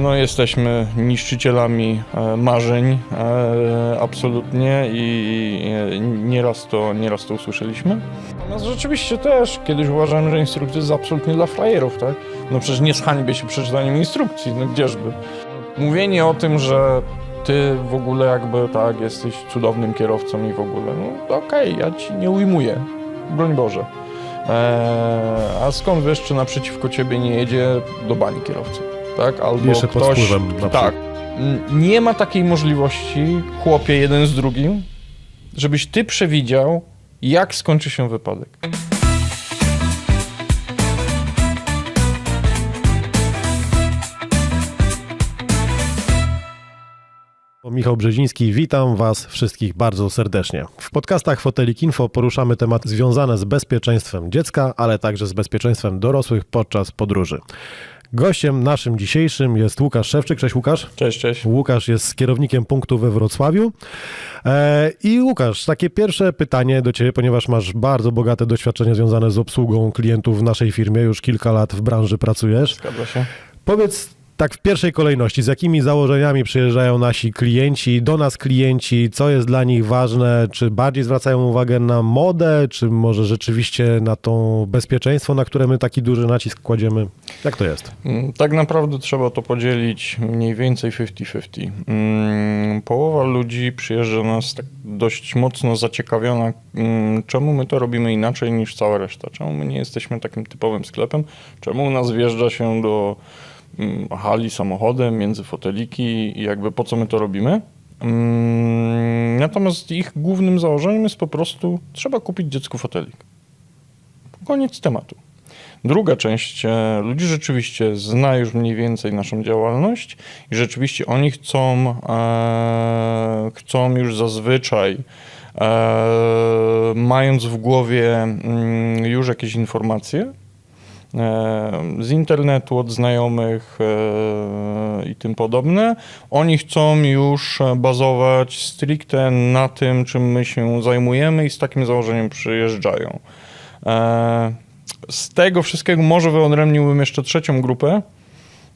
no, jesteśmy niszczycielami e, marzeń, e, absolutnie i nieraz to, nieraz to usłyszeliśmy. Natomiast rzeczywiście też kiedyś uważałem, że instrukcja jest absolutnie dla frajerów, tak? No przecież nie zhańbię się przeczytaniem instrukcji, no gdzieżby. Mówienie o tym, że ty w ogóle jakby tak jesteś cudownym kierowcą i w ogóle, no okej, ja ci nie ujmuję, broń Boże. Eee, a skąd wiesz, czy naprzeciwko ciebie nie jedzie do bani kierowca? Tak? Albo Jeszcze pod ktoś. wpływem na przykład. tak. Nie ma takiej możliwości, chłopie, jeden z drugim, żebyś ty przewidział, jak skończy się wypadek. Michał Brzeziński, witam Was wszystkich bardzo serdecznie. W podcastach Fotelik Info poruszamy tematy związane z bezpieczeństwem dziecka, ale także z bezpieczeństwem dorosłych podczas podróży. Gościem naszym dzisiejszym jest Łukasz Szewczyk. Cześć Łukasz. Cześć, cześć. Łukasz jest kierownikiem punktu we Wrocławiu. E, I Łukasz, takie pierwsze pytanie do Ciebie, ponieważ masz bardzo bogate doświadczenie związane z obsługą klientów w naszej firmie, już kilka lat w branży pracujesz. Zgadza się. Powiedz tak w pierwszej kolejności, z jakimi założeniami przyjeżdżają nasi klienci, do nas klienci, co jest dla nich ważne, czy bardziej zwracają uwagę na modę, czy może rzeczywiście na to bezpieczeństwo, na które my taki duży nacisk kładziemy? Jak to jest? Mm, Tak naprawdę trzeba to podzielić mniej więcej 50-50. Mm, Połowa ludzi przyjeżdża do nas tak dość mocno zaciekawiona, mm, czemu my to robimy inaczej niż cała reszta. Czemu my nie jesteśmy takim typowym sklepem, czemu u nas wjeżdża się do mm, hali samochodem między foteliki i jakby po co my to robimy. Mm, Natomiast ich głównym założeniem jest po prostu trzeba kupić dziecku fotelik. Koniec tematu. Druga część e, ludzi rzeczywiście zna już mniej więcej naszą działalność i rzeczywiście oni chcą, e, chcą już zazwyczaj, e, mając w głowie mm, już jakieś informacje z internetu, od znajomych e, i tym podobne, oni chcą już e, bazować stricte na tym, czym my się zajmujemy i z takim założeniem przyjeżdżają. E, z tego wszystkiego może wyodrębniłbym jeszcze trzecią grupę,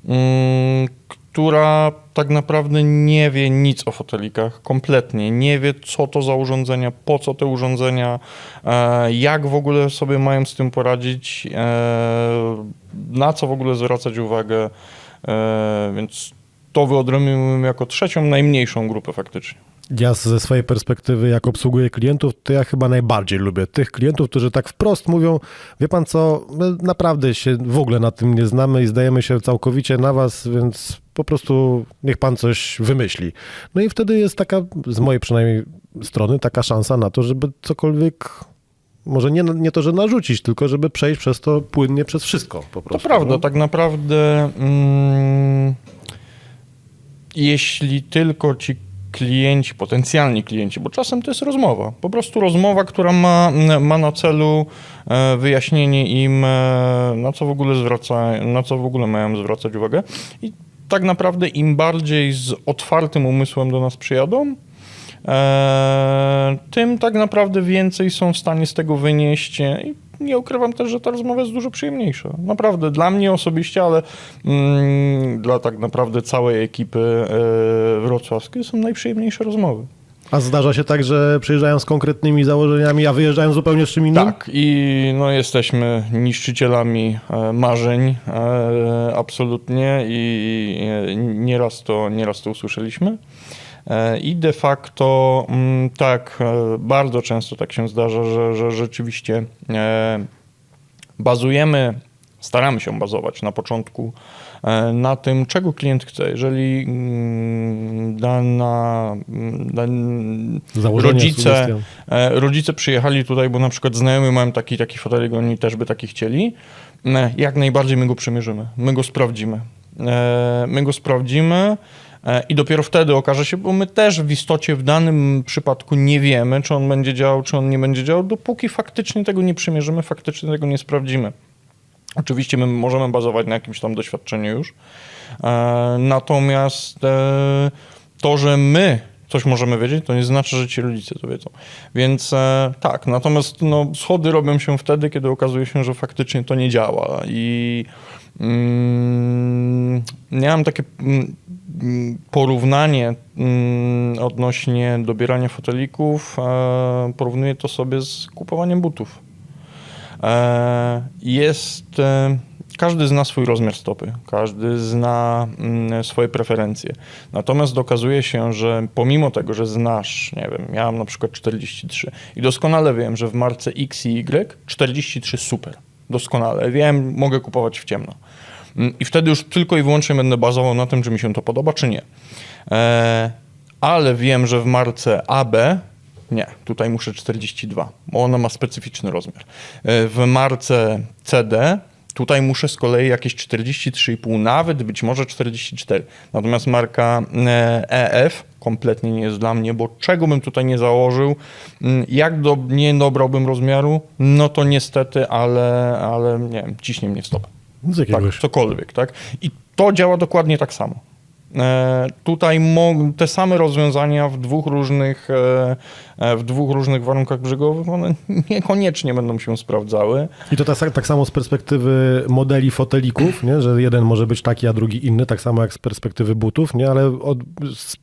mm, która tak naprawdę nie wie nic o fotelikach, kompletnie. Nie wie, co to za urządzenia, po co te urządzenia, e, jak w ogóle sobie mają z tym poradzić, e, na co w ogóle zwracać uwagę, e, więc to wyodrębniłbym jako trzecią, najmniejszą grupę faktycznie. Ja ze swojej perspektywy, jak obsługuję klientów, to ja chyba najbardziej lubię tych klientów, którzy tak wprost mówią, wie pan co, my naprawdę się w ogóle na tym nie znamy i zdajemy się całkowicie na was, więc po prostu niech pan coś wymyśli. No i wtedy jest taka, z mojej przynajmniej strony, taka szansa na to, żeby cokolwiek, może nie, nie to, że narzucić, tylko żeby przejść przez to płynnie przez wszystko po To prostu. prawda, no. tak naprawdę mm, jeśli tylko ci klienci, potencjalni klienci, bo czasem to jest rozmowa, po prostu rozmowa, która ma, ma na celu e, wyjaśnienie im, e, na co w ogóle zwraca, na co w ogóle mają zwracać uwagę. I tak naprawdę im bardziej z otwartym umysłem do nas przyjadą, e, tym tak naprawdę więcej są w stanie z tego wynieść i nie ukrywam też, że ta rozmowa jest dużo przyjemniejsza. Naprawdę, dla mnie osobiście, ale mm, dla tak naprawdę całej ekipy e, wrocławskiej są najprzyjemniejsze rozmowy. A zdarza się tak, że przyjeżdżają z konkretnymi założeniami, a wyjeżdżają zupełnie z czym innym? Tak, i no, jesteśmy niszczycielami e, marzeń, e, absolutnie, i nieraz to, nieraz to usłyszeliśmy. E, I de facto mm, tak, e, bardzo często tak się zdarza, że, że rzeczywiście e, bazujemy, staramy się bazować na początku na tym, czego klient chce. Jeżeli mm, dana, mm, dan, rodzice, rodzice przyjechali tutaj, bo na przykład znajomy mają taki, taki fotelik, oni też by taki chcieli, jak najbardziej my go przemierzymy, my go sprawdzimy. My go sprawdzimy i dopiero wtedy okaże się, bo my też w istocie w danym przypadku nie wiemy, czy on będzie działał, czy on nie będzie działał, dopóki faktycznie tego nie przemierzymy, faktycznie tego nie sprawdzimy. Oczywiście my możemy bazować na jakimś tam doświadczeniu już. E, natomiast e, to, że my coś możemy wiedzieć, to nie znaczy, że ci rodzice to wiedzą. Więc e, tak, natomiast no, schody robią się wtedy, kiedy okazuje się, że faktycznie to nie działa. I Mm, Miałem takie mm, porównanie mm, odnośnie dobierania fotelików. Porównuję to sobie z kupowaniem butów. E, Jest. e, Każdy zna swój rozmiar stopy, każdy zna swoje preferencje. Natomiast okazuje się, że pomimo tego, że znasz, nie wiem, ja mam na przykład 43 i doskonale wiem, że w marce X i Y 43 super. Doskonale wiem, mogę kupować w ciemno. Mm, I wtedy już tylko i wyłącznie będę bazował na tym, czy mi się to podoba, czy nie. E, ale wiem, że w marce AB nie, tutaj muszę 42, bo ona ma specyficzny rozmiar. E, W marce CD tutaj muszę z kolei jakieś 43,5, nawet być może 44. Natomiast marka e, EF kompletnie nie jest dla mnie, bo czego bym tutaj nie założył, mm, jak do, nie dobrałbym rozmiaru, no to niestety, ale, ale nie wiem, ciśnie mnie w stopę. Z jakiegoś. Tak, cokolwiek, tak? I to działa dokładnie tak samo. E, tutaj te same rozwiązania w dwóch różnych, e, e, w dwóch różnych warunkach brzegowych, one niekoniecznie będą się sprawdzały. I to tak, tak samo z perspektywy modeli fotelików, nie? że jeden może być taki, a drugi inny, tak samo jak z perspektywy butów, nie? ale od, z,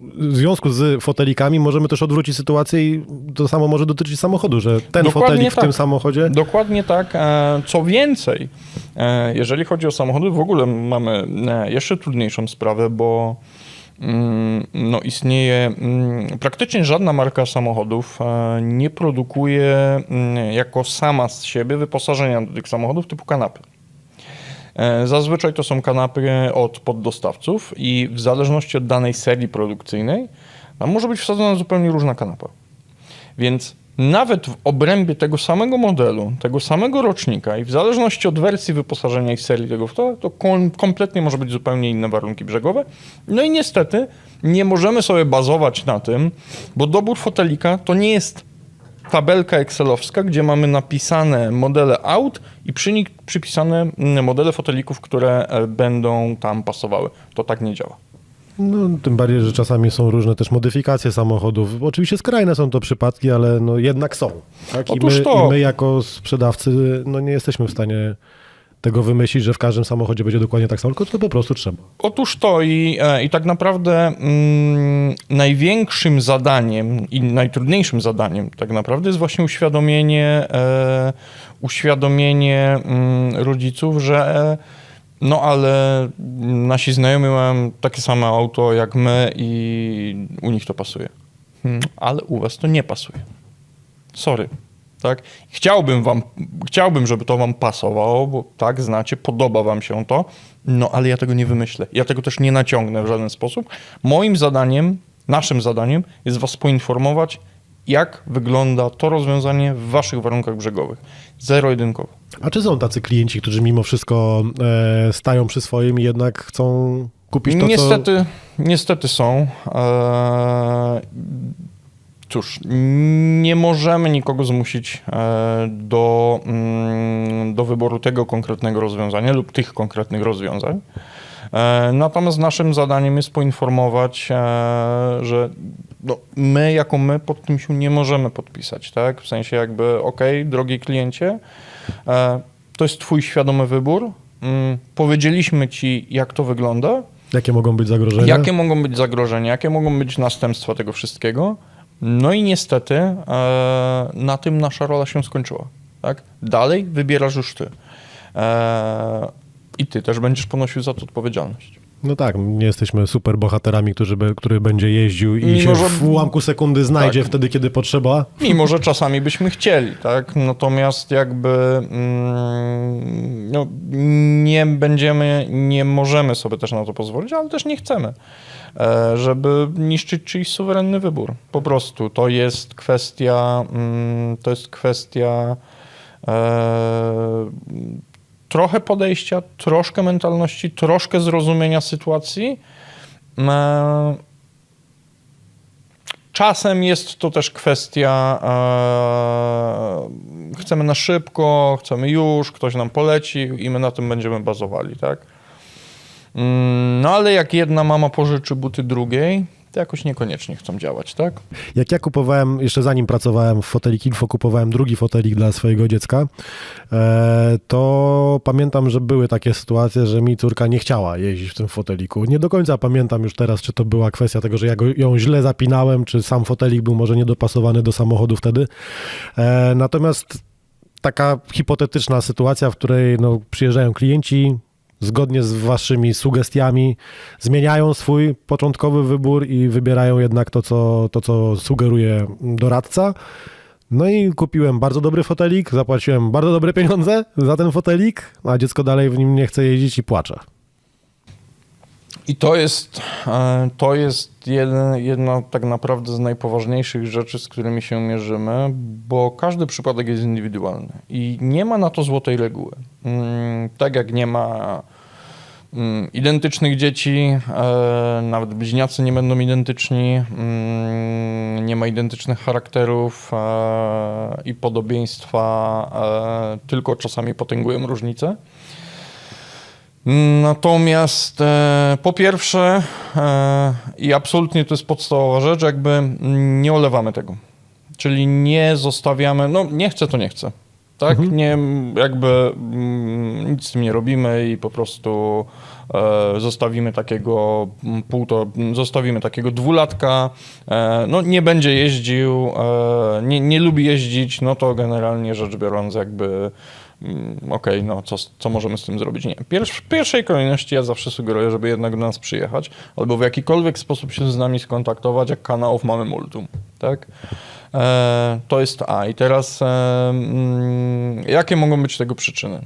w związku z fotelikami możemy też odwrócić sytuację i to samo może dotyczyć samochodu, że ten Dokładnie fotelik w tak. tym samochodzie Dokładnie tak. E, Co więcej, e, jeżeli chodzi o samochody, w ogóle mamy e, jeszcze trudniejszą sprawę, bo mm, no, istnieje mm, praktycznie żadna marka samochodów nie produkuje mm, jako sama z siebie wyposażenia do tych samochodów typu kanapy. E, Zazwyczaj to są kanapy od poddostawców i w zależności od danej serii produkcyjnej może być wsadzona zupełnie różna kanapa. Więc nawet w obrębie tego samego modelu, tego samego rocznika i w zależności od wersji wyposażenia i serii tego to, to kom, kompletnie może być zupełnie inne warunki brzegowe. No i niestety nie możemy sobie bazować na tym, bo dobór fotelika to nie jest tabelka excelowska, gdzie mamy napisane modele aut i przy nich przypisane mm, modele fotelików, które e, będą tam pasowały. To tak nie działa. No, tym bardziej, że czasami są różne też modyfikacje samochodów. Oczywiście skrajne są to przypadki, ale no jednak są. Tak? I, Otóż my, to. I my jako sprzedawcy no, nie jesteśmy w stanie tego wymyślić, że w każdym samochodzie będzie dokładnie tak samo, tylko to po prostu trzeba. Otóż to i, e, i tak naprawdę mm, największym zadaniem i najtrudniejszym zadaniem tak naprawdę jest właśnie uświadomienie, e, uświadomienie mm, rodziców, że e, no ale nasi znajomi mają takie samo auto jak my i u nich to pasuje. Hmm, ale u was to nie pasuje. Sorry. Tak? Chciałbym wam, chciałbym, żeby to wam pasowało, bo tak, znacie, podoba wam się to, no ale ja tego nie wymyślę. Ja tego też nie naciągnę w żaden sposób. Moim zadaniem, naszym zadaniem jest was poinformować, jak wygląda to rozwiązanie w waszych warunkach brzegowych. Zero-jedynkowo. A czy są tacy klienci, którzy mimo wszystko e, stają przy swoim i jednak chcą kupić to, co... niestety, niestety są. Eee, cóż, nie możemy nikogo zmusić e, do, mm, do wyboru tego konkretnego rozwiązania lub tych konkretnych rozwiązań. E, Natomiast naszym zadaniem jest poinformować, e, że no, my jako my pod tym się nie możemy podpisać, tak? W sensie jakby, okej, drogi kliencie, to jest twój świadomy wybór. Mm, Powiedzieliśmy ci, jak to wygląda, Jakie mogą być zagrożenia? Jakie mogą być zagrożenia, jakie mogą być następstwa tego wszystkiego? No i niestety e, na tym nasza rola się skończyła. Tak? Dalej wybierasz już ty. E, I ty też będziesz ponosił za to odpowiedzialność. No tak, nie jesteśmy super bohaterami, którzy który będzie jeździł i Mimo, się że- w ułamku sekundy znajdzie Tak. wtedy, kiedy potrzeba. Mimo, że czasami byśmy chcieli, tak? Natomiast jakby mm, no, nie będziemy, nie możemy sobie też na to pozwolić, ale też nie chcemy, żeby niszczyć czyjś suwerenny wybór. Po prostu to jest kwestia, mm, to jest kwestia e, trochę podejścia, troszkę mentalności, troszkę zrozumienia sytuacji. E, Czasem jest to też kwestia, e, chcemy na szybko, chcemy już, ktoś nam poleci i my na tym będziemy bazowali, tak? Mm, No ale jak jedna mama pożyczy buty drugiej, to jakoś niekoniecznie chcą działać, tak? Jak ja kupowałem, jeszcze zanim pracowałem w Fotelik Info, kupowałem drugi fotelik dla swojego dziecka, e, to pamiętam, że były takie sytuacje, że mi córka nie chciała jeździć w tym foteliku. Nie do końca pamiętam już teraz, czy to była kwestia tego, że ja go, ją źle zapinałem, czy sam fotelik był może niedopasowany do samochodu wtedy. E, Natomiast taka hipotetyczna sytuacja, w której no, przyjeżdżają klienci, zgodnie z waszymi sugestiami, zmieniają swój początkowy wybór i wybierają jednak to, co, to, co sugeruje doradca. No i kupiłem bardzo dobry fotelik, zapłaciłem bardzo dobre pieniądze za ten fotelik, a dziecko dalej w nim nie chce jeździć i płacze. I to jest, e, to jest jeden, jedna tak naprawdę z najpoważniejszych rzeczy, z którymi się mierzymy, bo każdy przypadek jest indywidualny i nie ma na to złotej reguły. Mm, Tak jak nie ma mm, identycznych dzieci, e, nawet bliźniacy nie będą identyczni, mm, nie ma identycznych charakterów e, i podobieństwa, tylko czasami potęgują różnice. Natomiast e, po pierwsze, e, i absolutnie to jest podstawowa rzecz, jakby nie olewamy tego. Czyli nie zostawiamy, no nie chcę, to nie chcę. Tak? Nie, jakby mm, nic z tym nie robimy i po prostu e, zostawimy takiego półto, zostawimy takiego dwulatka, e, no nie będzie jeździł, e, nie, nie lubi jeździć, no to generalnie rzecz biorąc jakby mm, okej, no co, co możemy z tym zrobić? Nie. Pierwsz, w pierwszej kolejności ja zawsze sugeruję, żeby jednak do nas przyjechać albo w jakikolwiek sposób się z nami skontaktować, jak kanałów mamy multum, tak? E, to jest A. I teraz e, mm, jakie mogą być tego przyczyny?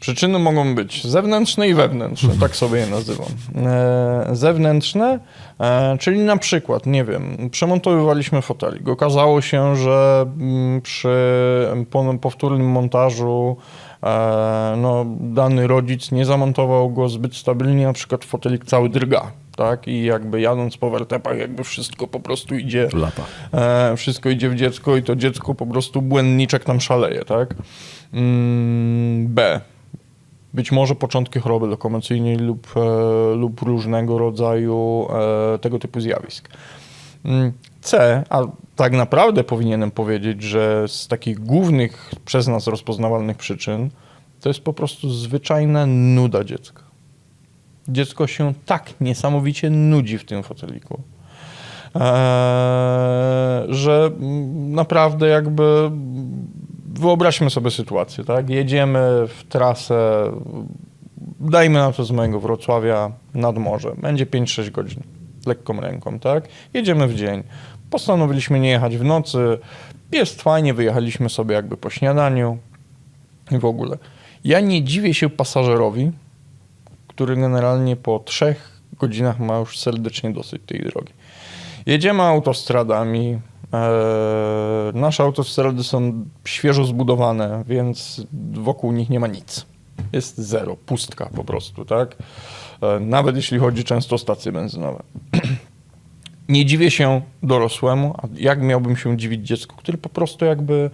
Przyczyny mogą być zewnętrzne i wewnętrzne, tak sobie je nazywam. E, zewnętrzne, e, czyli na przykład, nie wiem, przemontowywaliśmy fotelik. Okazało się, że mm, przy powtórnym montażu e, no, dany rodzic nie zamontował go zbyt stabilnie, na przykład fotelik cały drga. Tak? I jakby jadąc po wertepach, jakby wszystko po prostu idzie Lata. wszystko idzie w dziecko i to dziecko po prostu błędniczek tam szaleje, tak? Mm, B. Być może początki choroby lokomocyjnej lub, e, lub różnego rodzaju e, tego typu zjawisk. Mm, C, a tak naprawdę powinienem powiedzieć, że z takich głównych przez nas rozpoznawalnych przyczyn to jest po prostu zwyczajna nuda dziecka. Dziecko się tak niesamowicie nudzi w tym foteliku, Eee, że mm, naprawdę jakby wyobraźmy sobie sytuację, tak? Jedziemy w trasę, dajmy na to z mojego Wrocławia nad morze. Będzie 5-6 godzin, lekką ręką, tak? Jedziemy w dzień. Postanowiliśmy nie jechać w nocy. Jest fajnie, wyjechaliśmy sobie jakby po śniadaniu i w ogóle. Ja nie dziwię się pasażerowi, który generalnie po trzech godzinach ma już serdecznie dosyć tej drogi. Jedziemy autostradami. E, nasze autostrady są świeżo zbudowane, więc wokół nich nie ma nic. Jest zero, pustka po prostu, tak? E, nawet jeśli chodzi często o stacje benzynowe. nie dziwię się dorosłemu, a jak miałbym się dziwić dziecku, który po prostu jakby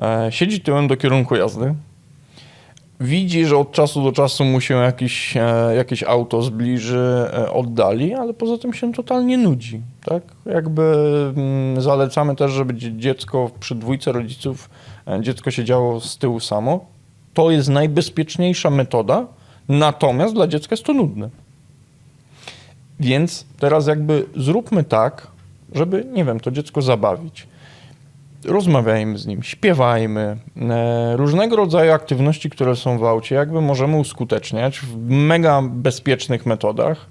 e, siedzi tyłem do kierunku jazdy, widzi, że od czasu do czasu mu się jakiś, e, jakieś auto zbliży, e, oddali, ale poza tym się totalnie nudzi. Tak? Jakby mm, zalecamy też, żeby dzie- dziecko przy dwójce rodziców, e, dziecko siedziało z tyłu samo. To jest najbezpieczniejsza metoda, natomiast dla dziecka jest to nudne. Więc teraz jakby zróbmy tak, żeby, nie wiem, to dziecko zabawić rozmawiajmy z nim, śpiewajmy. E, różnego rodzaju aktywności, które są w aucie, jakby możemy uskuteczniać w mega bezpiecznych metodach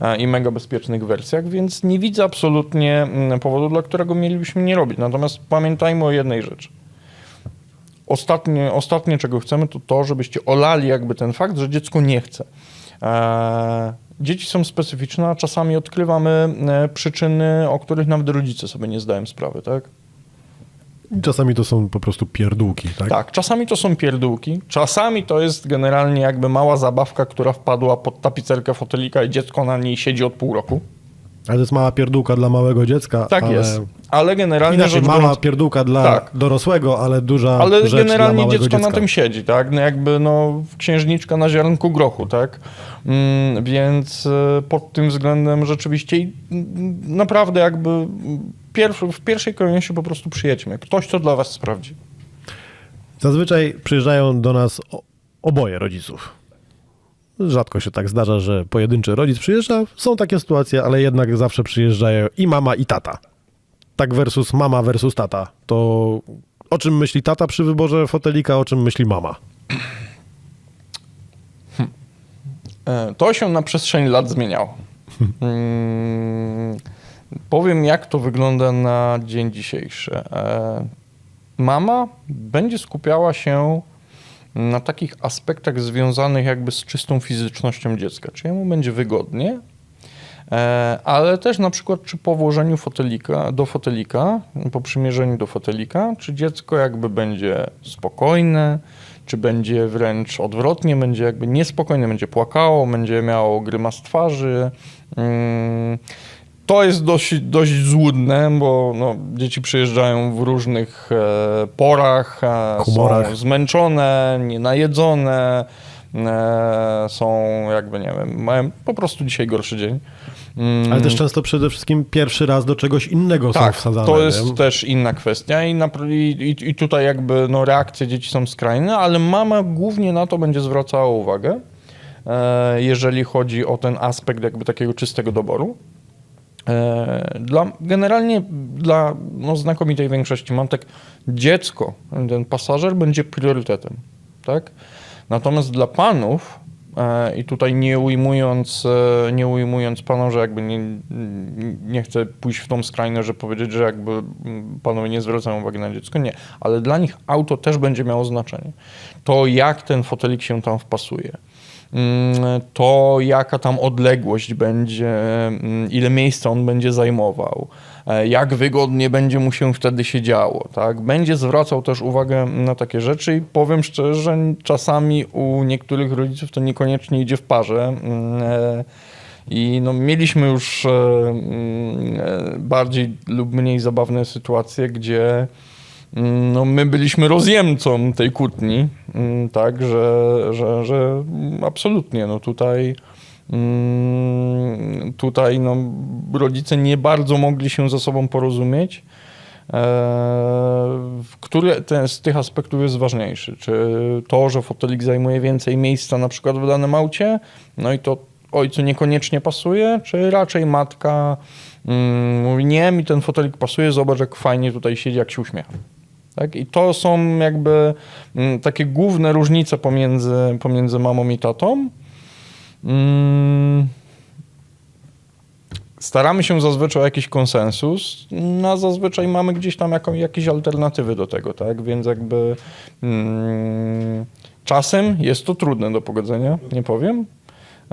e, i mega bezpiecznych wersjach, więc nie widzę absolutnie mm, powodu, dla którego mielibyśmy nie robić. Natomiast pamiętajmy o jednej rzeczy. Ostatnie, ostatnie, czego chcemy, to to, żebyście olali jakby ten fakt, że dziecko nie chce. E, Dzieci są specyficzne, a czasami odkrywamy przyczyny, o których nawet rodzice sobie nie zdają sprawy, tak? Czasami to są po prostu pierdółki, tak? Tak, czasami to są pierdółki, czasami to jest generalnie jakby mała zabawka, która wpadła pod tapicerkę fotelika i dziecko na niej siedzi od pół roku. Ale to jest mała pierdółka dla małego dziecka. Tak ale... jest. Ale generalnie Inaczej, rzecz mała biorąc, pierdółka dla Tak. dorosłego, ale duża ale rzecz dla generalnie małego dziecko dziecka. na tym siedzi, tak? No jakby no księżniczka na ziarnku grochu, tak? Mm, więc e, pod tym względem rzeczywiście i, mm, naprawdę jakby pierw, w pierwszej kolejności po prostu przyjedźmy. Ktoś to dla was sprawdzi. Zazwyczaj przyjeżdżają do nas oboje rodziców. Rzadko się tak zdarza, że pojedynczy rodzic przyjeżdża. Są takie sytuacje, ale jednak zawsze przyjeżdżają i mama, i tata. Tak versus mama versus tata. To o czym myśli tata przy wyborze fotelika, o czym myśli mama? E, To się na przestrzeni lat zmieniało. Mm, Powiem, jak to wygląda na dzień dzisiejszy. E, Mama będzie skupiała się na takich aspektach związanych jakby z czystą fizycznością dziecka. Czy jemu będzie wygodnie, e, ale też na przykład czy po włożeniu fotelika, do fotelika, po przymierzeniu do fotelika, czy dziecko jakby będzie spokojne, czy będzie wręcz odwrotnie, będzie jakby niespokojne, będzie płakało, będzie miało grymas twarzy. To jest dość, dość złudne, bo no, dzieci przyjeżdżają w różnych e, porach, e, Humorach. są zmęczone, nienajedzone, e, są jakby, nie wiem, mają po prostu dzisiaj gorszy dzień. Mm, Ale też często przede wszystkim pierwszy raz do czegoś innego są tak, wsadzane. to jest nie? też inna kwestia i, i, i- i tutaj jakby no, reakcje dzieci są skrajne, ale mama głównie na to będzie zwracała uwagę, e, jeżeli chodzi o ten aspekt jakby takiego czystego doboru. E, Dla, generalnie dla no, znakomitej większości mam tak, dziecko, ten pasażer będzie priorytetem, tak? Natomiast dla panów, e, i tutaj nie ujmując, e, nie ujmując panom, że jakby nie, nie chcę pójść w tą skrajność, że powiedzieć, że jakby panowie nie zwracają uwagi na dziecko, nie, ale dla nich auto też będzie miało znaczenie. To jak ten fotelik się tam wpasuje to jaka tam odległość będzie, mm, ile miejsca on będzie zajmował, e, jak wygodnie będzie mu się wtedy się działo, tak? Będzie zwracał też uwagę na takie rzeczy i powiem szczerze, że czasami u niektórych rodziców to niekoniecznie idzie w parze. mm, e, I no, mieliśmy już e, mm, bardziej lub mniej zabawne sytuacje, gdzie Mm, no, my byliśmy rozjemcą tej kłótni, mm, tak, że, że, że absolutnie, no tutaj mm, tutaj no, rodzice nie bardzo mogli się ze sobą porozumieć, e, który ten, z tych aspektów jest ważniejszy, czy to, że fotelik zajmuje więcej miejsca na przykład w danym aucie, no i to ojcu niekoniecznie pasuje, czy raczej matka mm, mówi, nie, mi ten fotelik pasuje, zobacz jak fajnie tutaj siedzi, jak się uśmiecha. Tak? I to są jakby mm, takie główne różnice pomiędzy, pomiędzy mamą i tatą. Mm, Staramy się zazwyczaj o jakiś konsensus, no a zazwyczaj mamy gdzieś tam jaką, jakieś alternatywy do tego, tak? Więc jakby mm, czasem jest to trudne do pogodzenia, nie powiem,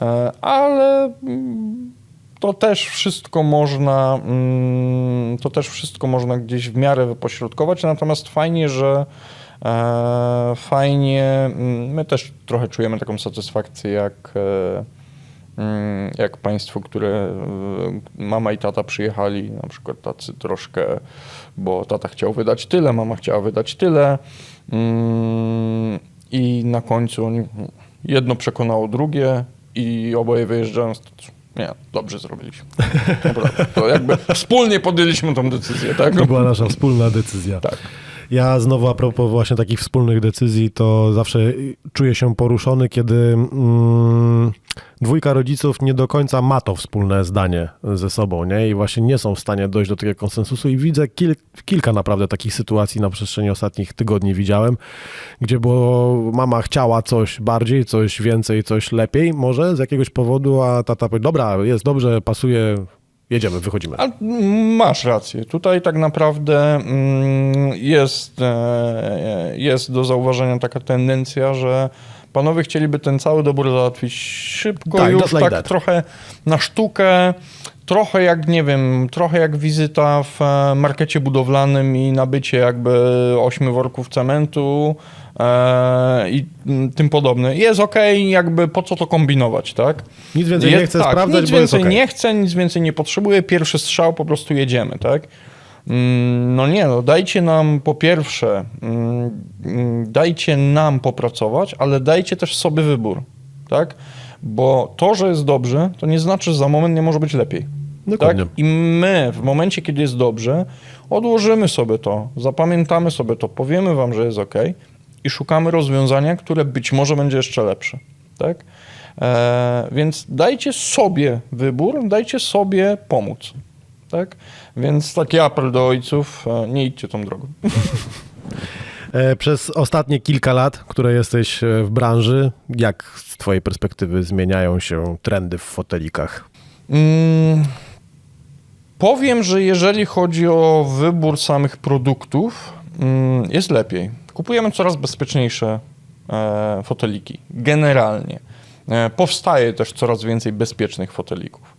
e, ale to też wszystko można, mm, to też wszystko można gdzieś w miarę wypośrodkować, natomiast fajnie, że e, fajnie, mm, my też trochę czujemy taką satysfakcję, jak e, mm, jak państwo, które e, mama i tata przyjechali, na przykład tacy troszkę, bo tata chciał wydać tyle, mama chciała wydać tyle i na końcu jedno przekonało drugie i oboje wyjeżdżając, to nie, dobrze zrobiliśmy. Naprawdę. To jakby wspólnie podjęliśmy tą decyzję, tak? To była nasza wspólna decyzja. Tak. Ja znowu a propos właśnie takich wspólnych decyzji, to zawsze czuję się poruszony, kiedy mm, dwójka rodziców nie do końca ma to wspólne zdanie ze sobą, nie? I właśnie nie są w stanie dojść do takiego konsensusu i widzę kil, kilka naprawdę takich sytuacji na przestrzeni ostatnich tygodni widziałem, gdzie było mama chciała coś bardziej, coś więcej, coś lepiej może z jakiegoś powodu, a tata powie, dobra, jest dobrze, pasuje, jedziemy, wychodzimy. A masz rację. Tutaj tak naprawdę mm, jest, e, jest do zauważenia taka tendencja, że Panowie chcieliby ten cały dobór załatwić szybko, Tak, już like tak that. trochę na sztukę, trochę jak, nie wiem, trochę jak wizyta w e, markecie budowlanym i nabycie jakby ośmiu worków cementu i mm, tym podobne. Jest okej, jakby po co to kombinować, tak? Nic więcej Je- nie chcę tak, sprawdzać, nic bo jest więcej okej. nie chcę, nic więcej nie potrzebuję, pierwszy strzał, po prostu jedziemy, tak? Mm, No nie, no dajcie nam po pierwsze, mm, dajcie nam popracować, ale dajcie też sobie wybór, tak? Bo to, że jest dobrze, to nie znaczy, że za moment nie może być lepiej. Dokładnie. Tak? I my w momencie, kiedy jest dobrze, odłożymy sobie to, zapamiętamy sobie to, powiemy wam, że jest ok i szukamy rozwiązania, które być może będzie jeszcze lepsze. Tak? E, więc dajcie sobie wybór, dajcie sobie pomóc. Tak? Więc taki apel do ojców, e, nie idźcie tą drogą. E, Przez ostatnie kilka lat, które jesteś e, w branży, jak z twojej perspektywy zmieniają się trendy w fotelikach? Mm, powiem, że jeżeli chodzi o wybór samych produktów, mm, jest lepiej. Kupujemy coraz bezpieczniejsze e, foteliki. Generalnie. E, powstaje też coraz więcej bezpiecznych fotelików.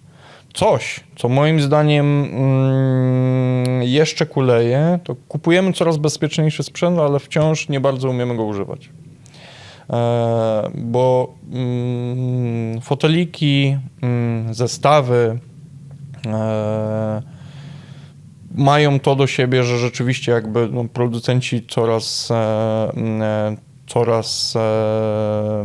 Coś, co moim zdaniem mm, jeszcze kuleje, to kupujemy coraz bezpieczniejszy sprzęt, ale wciąż nie bardzo umiemy go używać. E, bo mm, foteliki, mm, zestawy mają to do siebie, że rzeczywiście jakby no, producenci coraz e, e, coraz e,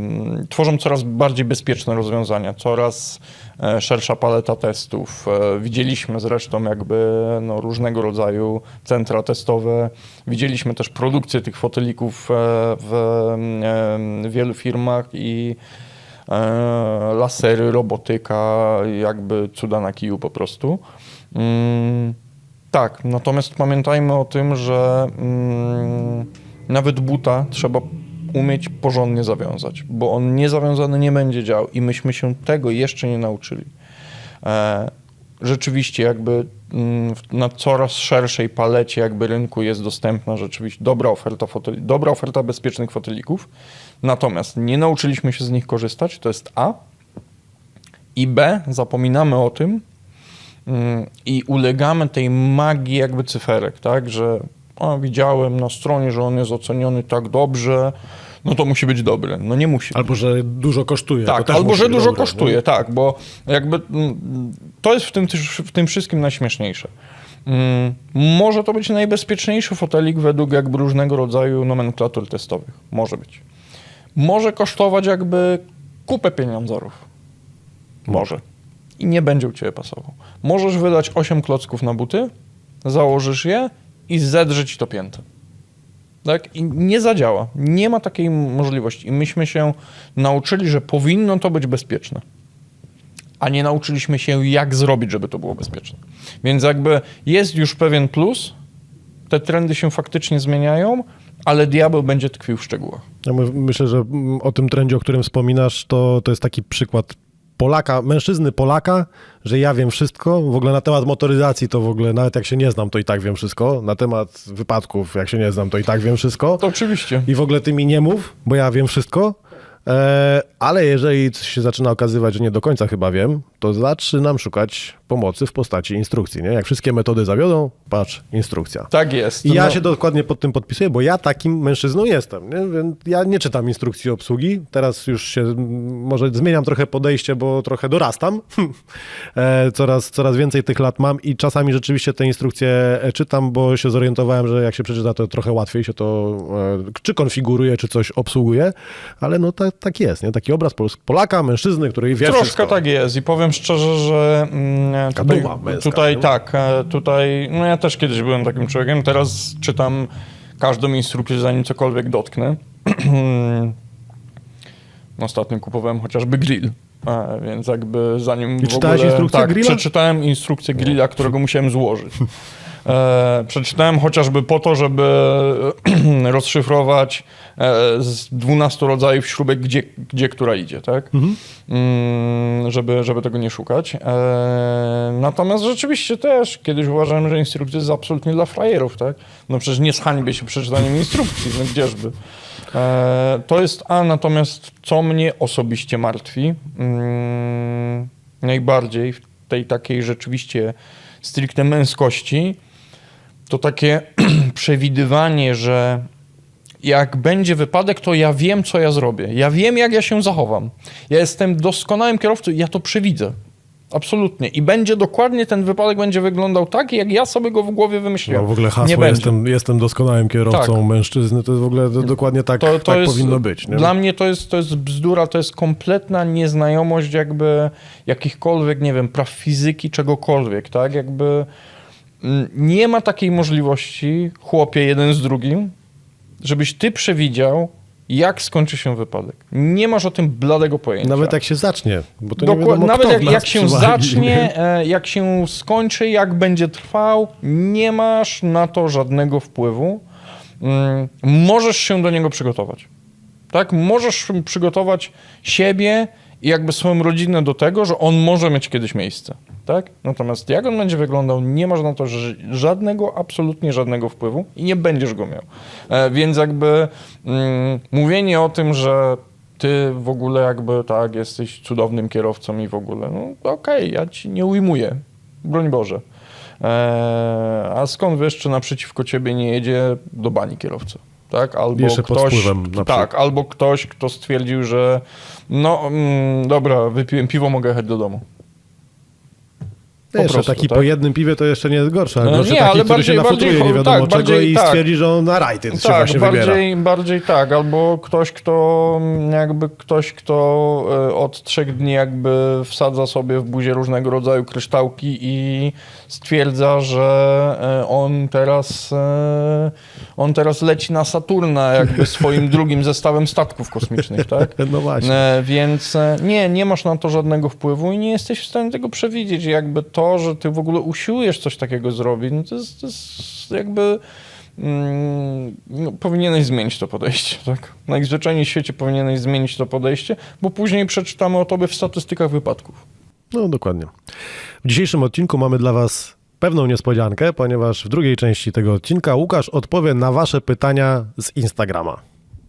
tworzą coraz bardziej bezpieczne rozwiązania, coraz e, szersza paleta testów. Widzieliśmy zresztą jakby no, różnego rodzaju centra testowe. Widzieliśmy też produkcję tych fotelików w wielu firmach i lasery, robotyka, jakby cuda na kiju po prostu. Mm, tak, natomiast pamiętajmy o tym, że mm, nawet buta trzeba umieć porządnie zawiązać, bo on niezawiązany nie będzie działał i myśmy się tego jeszcze nie nauczyli. E, rzeczywiście jakby mm, na coraz szerszej palecie jakby rynku jest dostępna rzeczywiście dobra oferta, foteli, dobra oferta bezpiecznych fotelików, natomiast nie nauczyliśmy się z nich korzystać, to jest A. I B, zapominamy o tym i ulegamy tej magii jakby cyferek, tak, że o, widziałem na stronie, że on jest oceniony tak dobrze, no to musi być dobry. No nie musi. Albo, że dużo kosztuje. Tak, albo że dużo kosztuje, nie? tak, bo jakby mm, to jest w tym, w tym wszystkim najśmieszniejsze. Mm, Może to być najbezpieczniejszy fotelik według jakby różnego rodzaju nomenklatur testowych. Może być. Może kosztować jakby kupę pieniądzorów. Może. I nie będzie u Ciebie pasował. Możesz wydać 8 klocków na buty, założysz je i zedrze Ci to piętę. Tak? I nie zadziała. Nie ma takiej możliwości. I myśmy się nauczyli, że powinno to być bezpieczne. A nie nauczyliśmy się, jak zrobić, żeby to było bezpieczne. Więc jakby jest już pewien plus, te trendy się faktycznie zmieniają, ale diabeł będzie tkwił w szczegółach. Ja my- myślę, że mm, o tym trendzie, o którym wspominasz, to, to jest taki przykład Polaka, mężczyzny Polaka, że ja wiem wszystko. W ogóle na temat motoryzacji to w ogóle, nawet jak się nie znam, to i tak wiem wszystko. Na temat wypadków, jak się nie znam, to i tak wiem wszystko. To oczywiście. I w ogóle ty mi nie mów, bo ja wiem wszystko. E, ale jeżeli się zaczyna okazywać, że nie do końca chyba wiem, to zaczynam szukać pomocy w postaci instrukcji. Nie? Jak wszystkie metody zawiodą, patrz, instrukcja. Tak jest. I ja No, się dokładnie pod tym podpisuję, bo ja takim mężczyzną jestem. Nie? Więc ja nie czytam instrukcji obsługi. Teraz już się może zmieniam trochę podejście, bo trochę dorastam. E, coraz, coraz więcej tych lat mam i czasami rzeczywiście te instrukcje e, czytam, bo się zorientowałem, że jak się przeczyta, to trochę łatwiej się to e, czy konfiguruje, czy coś obsługuje. Ale no tak, tak jest. Nie? Taki obraz Polaka, mężczyzny, który wie Troszkę wszystko. tak jest i powiem szczerze, że mm, tutaj, męska, tutaj nie? tak, e, tutaj, no ja też kiedyś byłem takim człowiekiem, teraz czytam każdą instrukcję zanim cokolwiek dotknę. Ostatnio kupowałem chociażby grill. E, więc jakby zanim I w czytałeś ogóle, instrukcję tak, grilla? przeczytałem instrukcję grilla, którego musiałem złożyć. E, przeczytałem chociażby po to, żeby rozszyfrować e, z 12 rodzajów śrubek, gdzie, gdzie która idzie, tak? Mm, żeby, żeby tego nie szukać. E, natomiast rzeczywiście też kiedyś uważałem, że instrukcja jest absolutnie dla frajerów, tak? No przecież nie zhańbię się przeczytaniem instrukcji, no gdzieżby. E, to jest A, natomiast co mnie osobiście martwi mm, najbardziej w tej takiej rzeczywiście stricte męskości, to takie przewidywanie, że jak będzie wypadek, to ja wiem, co ja zrobię. Ja wiem, jak ja się zachowam. Ja jestem doskonałym kierowcą, ja to przewidzę. Absolutnie. I będzie dokładnie ten wypadek będzie wyglądał tak, jak ja sobie go w głowie wymyśliłem. No w ogóle Nie hasło będzie. jestem, jestem doskonałym kierowcą Tak. mężczyzny, to jest w ogóle to dokładnie tak, to, to tak jest, powinno być. Nie? Dla mnie to jest, to jest bzdura, to jest kompletna nieznajomość jakby jakichkolwiek, nie wiem, praw fizyki, czegokolwiek, tak? Jakby nie ma takiej możliwości, chłopie, jeden z drugim, żebyś ty przewidział, jak skończy się wypadek. Nie masz o tym bladego pojęcia. Nawet jak się zacznie, bo to nie Dokła- wiadomo, Nawet jak, jak się przywali, nie? zacznie, e, jak się skończy, jak będzie trwał, nie masz na to żadnego wpływu. Mm, Możesz się do niego przygotować. Tak? Możesz przygotować siebie i jakby swoją rodzinę do tego, że on może mieć kiedyś miejsce. Tak? Natomiast jak on będzie wyglądał, nie masz na to żadnego, absolutnie żadnego wpływu i nie będziesz go miał. E, więc jakby mm, mówienie o tym, że ty w ogóle jakby tak, jesteś cudownym kierowcą i w ogóle, no okej, ja ci nie ujmuję. Broń Boże. E, a skąd wiesz, czy naprzeciwko ciebie nie jedzie do bani kierowca? Tak? Albo Jeszcze ktoś, tak, albo ktoś, kto stwierdził, że no mm, dobra, wypiłem piwo, mogę jechać do domu. No jeszcze prostu, taki tak? po jednym piwie to jeszcze nie jest gorsze, ale gorszy nie, taki, ale który się bardziej- nafutruje bardziej- nie wiadomo tak, czego bardziej i tak. stwierdzi, że on na rajty się tak, właśnie wybiera. bardziej, bardziej tak, albo ktoś, kto jakby ktoś, kto e, od trzech dni jakby wsadza sobie w buzię różnego rodzaju kryształki i stwierdza, że e, on teraz e, on teraz leci na Saturna jakby swoim drugim zestawem statków kosmicznych, tak? No właśnie. Więc nie, nie masz na to żadnego wpływu i nie jesteś w stanie tego przewidzieć. Jakby że ty w ogóle usiłujesz coś takiego zrobić, no to jest, to jest jakby mm, no, powinieneś zmienić to podejście, tak? Najzwyczajniej w świecie powinieneś zmienić to podejście, bo później przeczytamy o tobie w statystykach wypadków. No dokładnie. W dzisiejszym odcinku mamy dla Was pewną niespodziankę, ponieważ w drugiej części tego odcinka Łukasz odpowie na Wasze pytania z Instagrama.